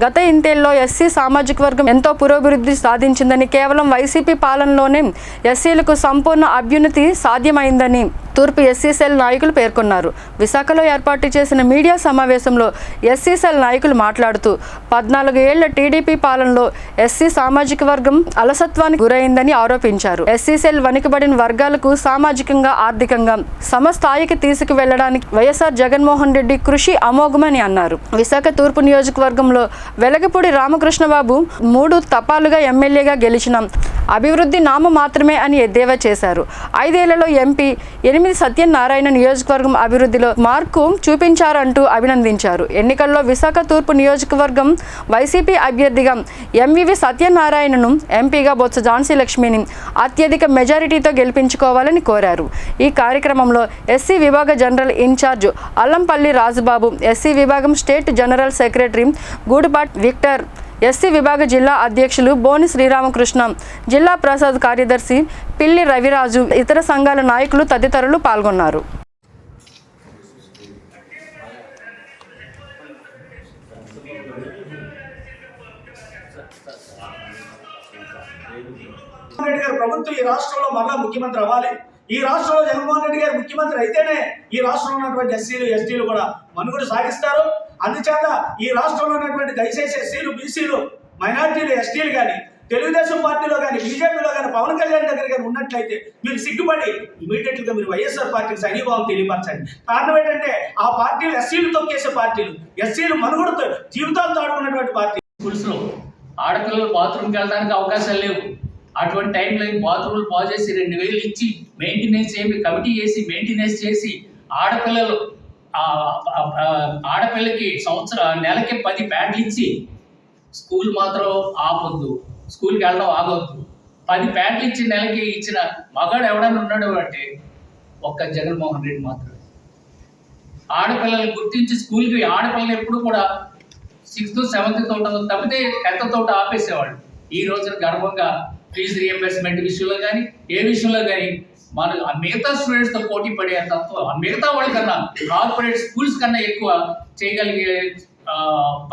గత ఇంతేల్లో ఎస్సీ సామాజిక వర్గం ఎంతో పురోభివృద్ధి సాధించిందని కేవలం వైసీపీ పాలనలోనే ఎస్సీలకు సంపూర్ణ అభ్యున్నతి సాధ్యమైందని తూర్పు ఎస్సీ సెల్ నాయకులు పేర్కొన్నారు. విశాఖలో ఏర్పాటు చేసిన మీడియా సమావేశంలో ఎస్సీ సెల్ నాయకులు మాట్లాడుతూ పద్నాలుగు ఏళ్ళ టీడీపీ పాలనలో ఎస్సీ సామాజిక వర్గం అలసత్వానికి గురైందని ఆరోపించారు. ఎస్సీ సెల్ వణికబడిన వర్గాలకు సామాజికంగా ఆర్థికంగా సమస్థాయికి తీసుకువెళ్ళడానికి వైఎస్ఆర్ జగన్మోహన్ రెడ్డి కృషి అమోఘమని అన్నారు. విశాఖ తూర్పు నియోజకవర్గంలో వెలగపూడి రామకృష్ణబాబు మూడు తపాలుగా ఎమ్మెల్యేగా గెలిచినాం. అభివృద్ధి నామ మాత్రమే అని ఎద్దేవా చేశారు. ఐదేళ్ళలో ఎంపీ ఎనిమిది సత్యనారాయణ నియోజకవర్గం అభివృద్ధిలో మార్కు చూపించారంటూ అభినందించారు. ఎన్నికల్లో విశాఖ తూర్పు నియోజకవర్గం వైసీపీ అభ్యర్థిగా ఎంవివి సత్యనారాయణను ఎంపీగా బొత్స ఝాన్సీ లక్ష్మిని అత్యధిక మెజారిటీతో గెలిపించుకోవాలని కోరారు. ఈ కార్యక్రమంలో ఎస్సీ విభాగ general incharge Allampalli Rajubabu SC విభాగం state general secretary Gudu Gudupat Victor. SC విభాగ జిల్లా అధ్యక్షులు బోని శ్రీరామకృష్ణ జిల్లా ప్రసాద్ కార్యదర్శి పిల్లి రవిరాజు ఇతర సంఘాల నాయకులు తదితరులు పాల్గొన్నారు. ప్రభుత్వం ఈ రాష్ట్రంలో మరలా ముఖ్యమంత్రి అవ్వాలి. ఈ రాష్ట్రంలో జగన్మోహన్ రెడ్డి గారు ముఖ్యమంత్రి అయితేనే ఈ రాష్ట్రంలో ఉన్నటువంటి ఎస్సీలు ఎస్టీలు కూడా మనుగడ సాగిస్తారు. అందుచేత ఈ రాష్ట్రంలో ఉన్నటువంటి దయచేసి ఎస్సీలు బీసీలు మైనార్టీలు ఎస్టీలు కానీ తెలుగుదేశం పార్టీలో కానీ బీజేపీలో కానీ పవన్ కళ్యాణ్ దగ్గర కానీ ఉన్నట్లయితే మీరు సిగ్గుపడి ఇమీడియట్గా మీరు వైఎస్ఆర్ పార్టీకి సైనిభావం తెలియపరచండి. కారణం ఏంటంటే ఆ పార్టీలు ఎస్సీలు తొక్కేసే పార్టీలు ఎస్సీలు మనుగడతో జీవితాలతో ఆడుకున్నటువంటి పార్టీ పురుషులు ఆడపిల్లలు బాత్రూమ్కి వెళ్ళడానికి అవకాశాలు లేవు. అటువంటి టైంలో బాత్రూమ్లు బాగు చేసి రెండు వేలు ఇచ్చి మెయింటెనెన్స్ చేసి కమిటీ చేసి మెయింటెనెన్స్ చేసి ఆడపిల్లలు ఆడపిల్లకి సంవత్సరం నెలకి పది ప్యాడ్లు ఇచ్చి స్కూల్ మాత్రం ఆపొద్దు. స్కూల్కి వెళ్ళడం ఆగొద్దు. పది ప్యాడ్లు ఇచ్చి నెలకి ఇచ్చిన మగాడు ఎవడన్నా ఉన్నాడు అంటే ఒక్క జగన్మోహన్ రెడ్డి మాత్రమే. ఆడపిల్లల్ని గుర్తించి స్కూల్కి ఆడపిల్లలు ఎప్పుడు కూడా సిక్స్త్ సెవెంత్ తోట తప్పితే టెన్త్ తోట ఆపేసేవాళ్ళు. ఈ రోజున గర్వంగా ఫీజు రియంబర్స్మెంట్ విషయంలో కానీ ఏ విషయంలో కానీ మన ఆ మిగతా స్టూడెంట్స్తో పోటీ పడే తత్వం ఆ మిగతా వాళ్ళకన్నా కార్పొరేట్ స్కూల్స్ కన్నా ఎక్కువ చేయగలిగే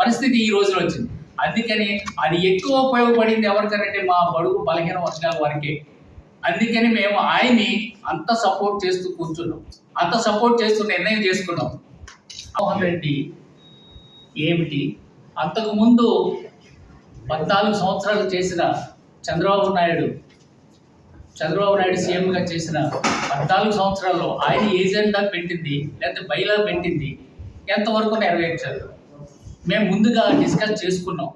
పరిస్థితి ఈ రోజున వచ్చింది. అందుకని అది ఎక్కువ ఉపయోగపడింది ఎవరికనంటే మా బడుగు బలహీన వర్గాల వారికి. అందుకని మేము ఆయన్ని అంత సపోర్ట్ చేస్తూ కూర్చున్నాం. అంత సపోర్ట్ చేస్తూ నిర్ణయం చేసుకున్నాం. మోహన్ రెడ్డి ఏమిటి? అంతకుముందు పద్నాలుగు సంవత్సరాలు చేసిన చంద్రబాబు నాయుడు చంద్రబాబు నాయుడు సీఎంగా చేసిన పద్నాలుగు సంవత్సరాల్లో ఆయన ఏజెండా పెట్టింది లేకపోతే బయలా పెట్టింది ఎంతవరకు నెరవేర్చారు? మేము ముందుగా డిస్కస్ చేసుకున్నాం.